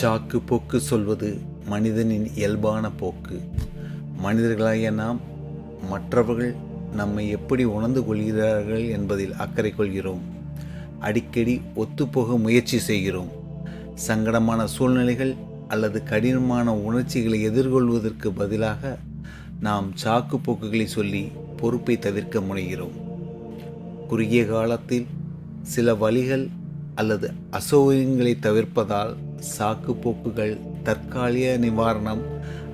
சாக்கு போக்கு சொல்வது மனிதனின் இயல்பான போக்கு. மனிதர்களாகிய நாம் மற்றவர்கள் நம்மை எப்படி உணர்ந்து கொள்கிறார்கள் என்பதில் அக்கறை கொள்கிறோம். அடிக்கடி ஒத்துப்போக முயற்சி செய்கிறோம். சங்கடமான சூழ்நிலைகள் அல்லது கடினமான உணர்ச்சிகளை எதிர்கொள்வதற்கு பதிலாக நாம் சாக்கு போக்குகளை சொல்லி பொறுப்பை தவிர்க்க முனைகிறோம். குறுகிய காலத்தில் சில வழிகள் அல்லது அசௌகரியங்களை தவிர்ப்பதால் சாக்கு போக்குகள் தற்காலிக நிவாரணம்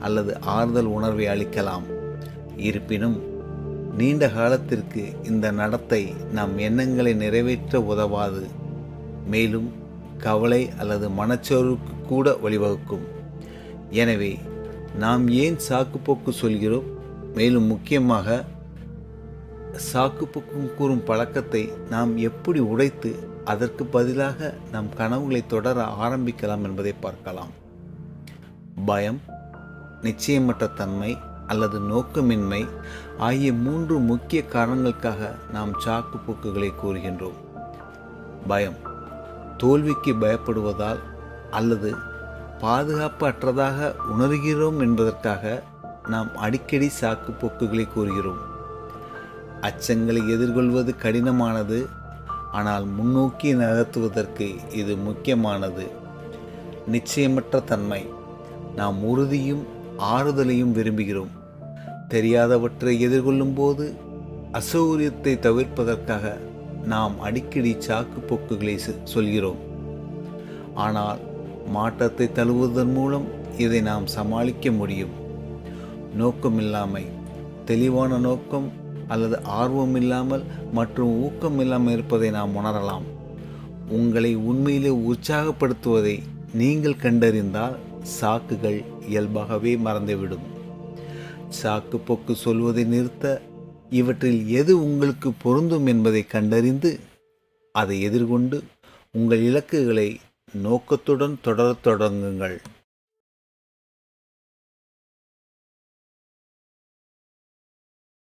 அல்லது ஆறுதல் உணர்வை அளிக்கலாம். இருப்பினும் நீண்ட காலத்திற்கு இந்த நடத்தை நம் எண்ணங்களை நிறைவேற்ற உதவாது. மேலும் கவலை அல்லது மனச்சோர்வுக்கு கூட வழிவகுக்கும். எனவே நாம் ஏன் சாக்குப்போக்கு சொல்கிறோம்? மேலும் முக்கியமாக சாக்குப்போக்கும் கூறும் பழக்கத்தை நாம் எப்படி உடைத்து அதற்கு பதிலாக நம் கனவுகளை தொடர ஆரம்பிக்கலாம் என்பதை பார்க்கலாம். பயம் நிச்சயமற்ற தன்மை அல்லது நோக்கமின்மை ஆகிய மூன்று முக்கிய காரணங்களுக்காக நாம் சாக்கு போக்குகளை கூறுகின்றோம். பயம் தோல்விக்கு பயப்படுவதால் அல்லது பாதுகாப்பு அற்றதாக உணர்கிறோம் என்பதற்காக நாம் அடிக்கடி சாக்கு போக்குகளை கூறுகிறோம். அச்சங்களை எதிர்கொள்வது கடினமானது ஆனால் முன்னோக்கி நகர்த்துவதற்கு இது முக்கியமானது. நிச்சயமற்ற தன்மை. நாம் உறுதியும் ஆறுதலையும் விரும்புகிறோம். தெரியாதவற்றை எதிர்கொள்ளும் போது அசௌரியத்தை தவிர்ப்பதற்காக நாம் அடிக்கடி சாக்கு போக்குகளை சொ- சொல்கிறோம். ஆனால் மாற்றத்தை தழுவுவதன் மூலம் இதை நாம் சமாளிக்க முடியும். நோக்கமில்லாமை. தெளிவான நோக்கம் அல்லது ஆர்வம் இல்லாமல் மற்றும் ஊக்கம் இல்லாமல் இருப்பதை நாம் உணரலாம். உங்களை உண்மையிலே உற்சாகப்படுத்துவதை நீங்கள் கண்டறிந்தால் சாக்குகள் இயல்பாகவே மறந்துவிடும். சாக்கு போக்கு சொல்வதை நிறுத்த இவற்றில் எது உங்களுக்கு பொருந்தும் என்பதை கண்டறிந்து அதை எதிர்கொண்டு உங்கள் இலக்குகளை நோக்கத்துடன் தொடரத் தொடங்குங்கள்.